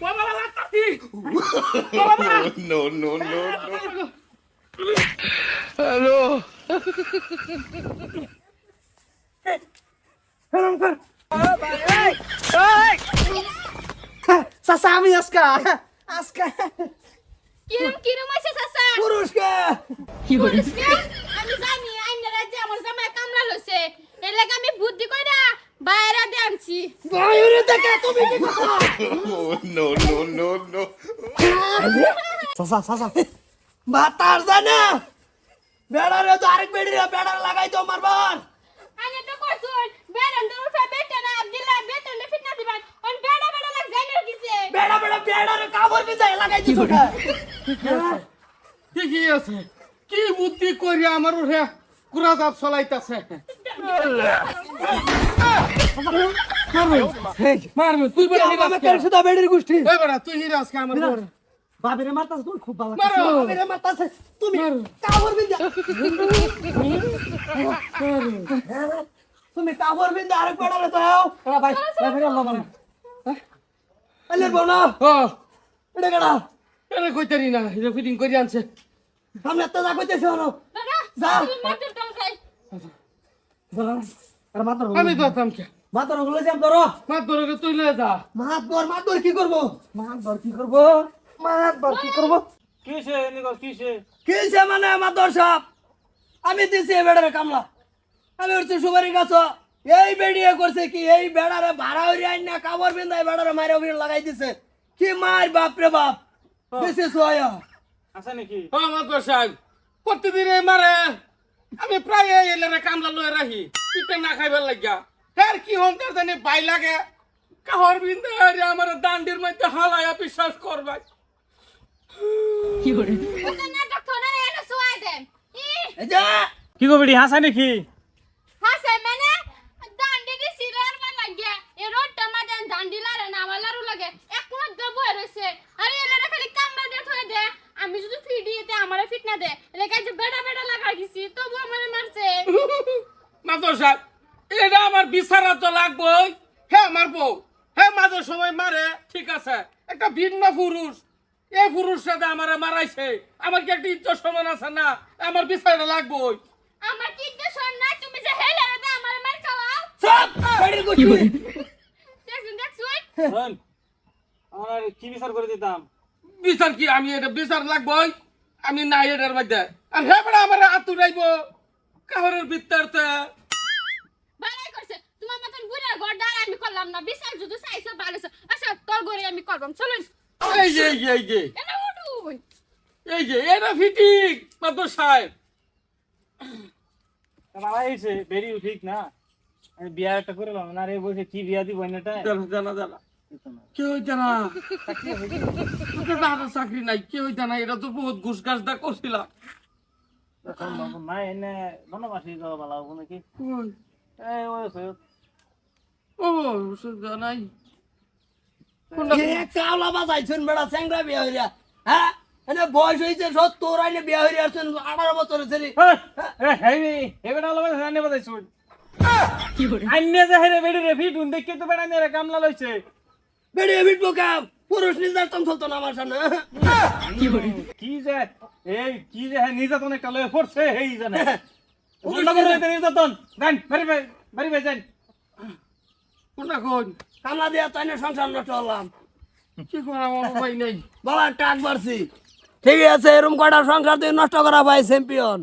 বাবা বাবা তাতি no, no, no, no. চাচা আমি আজকা আজকা কিরম কিরম আছে চাচা পুরস্কার পুরুষকে আমি জানি আইনের রাজ্যে আমার জামাই কামলা লইছে এর লাগে আমি বুদ্ধি কইরা বাইরে দিয়ে আনছি। বাইরে দেখে তুমি কি কথা? Oh, no, no, no, no. চাচা চাচা। বাতার জানা। বেড়ারে তো আরেক বেড়ি বেড়ার লাগাই তো মারবার আইনে তো কইছুন বেড়ান তো উঠে বেটা না দিলা বেটা না ফিটনা দিবান। অন বেড়া বেড়া লাগ বেড়া বেড়া বেড়ারে কাবর বিজাই লাগাই দিছো ঠিকই আছে। কি বুদ্ধি করি আমার উঠে কুড়া জাপ চলাইতাছে? মারবে তুই বড় হিরাস আমাকে সুদা বেড়ির গোষ্ঠী এই বড় তুই হিরাস কে আমার বড় বাবিরে মারতাছ তুমি খুব ভালো মারো। বাবিরে মারতাছ তুমি। কাবর বিজা তুমি কাবর বিজা আরেক বেড়ারে তো আও ভাই ভাই ফিরে আল্লাহ মানে আলে বোনা ও এটা কেডা এরে কইতারি না এটা ফিটিং করি আনছে সামনে তো যা কইতেছ হলো যা। আমি ধরতাম কে? মাতরগুলো যাম ধরো। মাত ধরে তুই লয়ে যা। মাত ধর কি করব? কি করব? মাত কি করব? কিসে নিকল কিসে? কিসে মানে আমি দিছি বেড়ারে কামলা। আমি হচ্ছে সুপারি গাছ এই বেড়িয়ে করছে কি? এই বেড়ারে ভাড়া হইরে আইন না কাবর বিন্দায় বেড়ারে মারে অভিনয় লাগাই দিছে। কি মার বাপ রে বাপ? দিছে সোয়া। আছে নাকি? ও মাত সাহেব প্রতিদিন মারে। আমি প্রায় এলারে কামলা লয়ে রাখি। পিঠে না খাইবার লাগিয়া। হের কি হন তার জানি বাই লাগে। কাহর বিন্দে আরে আমার দান্ডির মধ্যে হালায়া বিশ্বাস করবাই। কি করে কি গো কবিডি হাসা নাকি হাসে মানে দান্ডি দি সিরার বা লাগিয়া এ রোডটা মাদেন দান্ডি লারে না আমার লারু লাগে এক মাস দে বই রইছে আরে এলারে খালি কামড়া দে থই দে আমি যদি ফিডি এতে আমারে ফিট না দে এলে কাজে বেড়া বেড়া লাগা গেছি তবু আমারে মারছে মাত সাহেব এটা আমার বিচারা তো লাগবই হে আমার বউ হে মাঝে সময় মারে। ঠিক আছে একটা ভিন্ন পুরুষ এই পুরুষ সাথে আমারে মারাইছে। আমার কি একটা ইজ্জত সমান আছে না? আমার বিচারটা লাগবই আমার কি দেশ না তুমি যে হেলে রে আমারে মার খাওয়াও। সব বেড়ির গোষ্ঠী দেখুন দেখুন। শোন আমার কি বিচার করে দিতাম? বিচার কি? আমি এটা বিচার লাগবই আমি নাই এটার মধ্যে। আর হে বড় আমার আতুরাইব কাহরের ভিতরতে করলাম না বিশাল যদি চাইছো ভালো আচ্ছা তোর ঘরে আমি করবাম চলুন। এই যে এই যে এই যে। এটা উঠুন এই যে এটা ফিটিং মাত্র সাহেব। বাবা এইছে বেরি ঠিক না। আমি বিয়া একটা করে লাম না রে বসে কি বিয়া দিব এটা জানা জানা জানা। কেউ জানা। তোকে তো হাতে চাকরি নাই কেউ জানা। এটা তো বহুত ঘুষ গাছ দা করছিলাম। না এনে বনবাসী যাওয়া ভালো হবে নাকি? কই? এই ওই। ও সুবিধা নাই। কোনটা কাওলা বাজাইছেন বেড়া স্যাংরা বিয়া হইরা। হ্যাঁ? এনে বয়স হয়েছে সত্তর আইনে বিয়া হইরা আসছেন আঠারো বছর হয়েছে রে। এই, এই, হেই রে, এবারে আলো বাজে জানে বাজে শুন আন্নে যে হেরে বেড়ি রে ফিট উন দেখে তো বেড়া নেরে কামলা লইছে। বেড়িয়ে বিটবো কাম পুরুষ নির্যাতন চলতো না আমার সামনে। কি যে এই কি যে হ্যাঁ নির্যাতন একটা লয়ে পড়ছে এই জানে। বন্ধ করে দে নির্যাতন। গান বাড়ি বাই বাড়ি যান। কোনটা কোন? কামলা দিয়া তাই না সংসার নষ্ট হলাম। কি করা নেই? টাক বাড়ছি ঠিক আছে এরকম কটা সংসার তুই নষ্ট করা ভাই চ্যাম্পিয়ন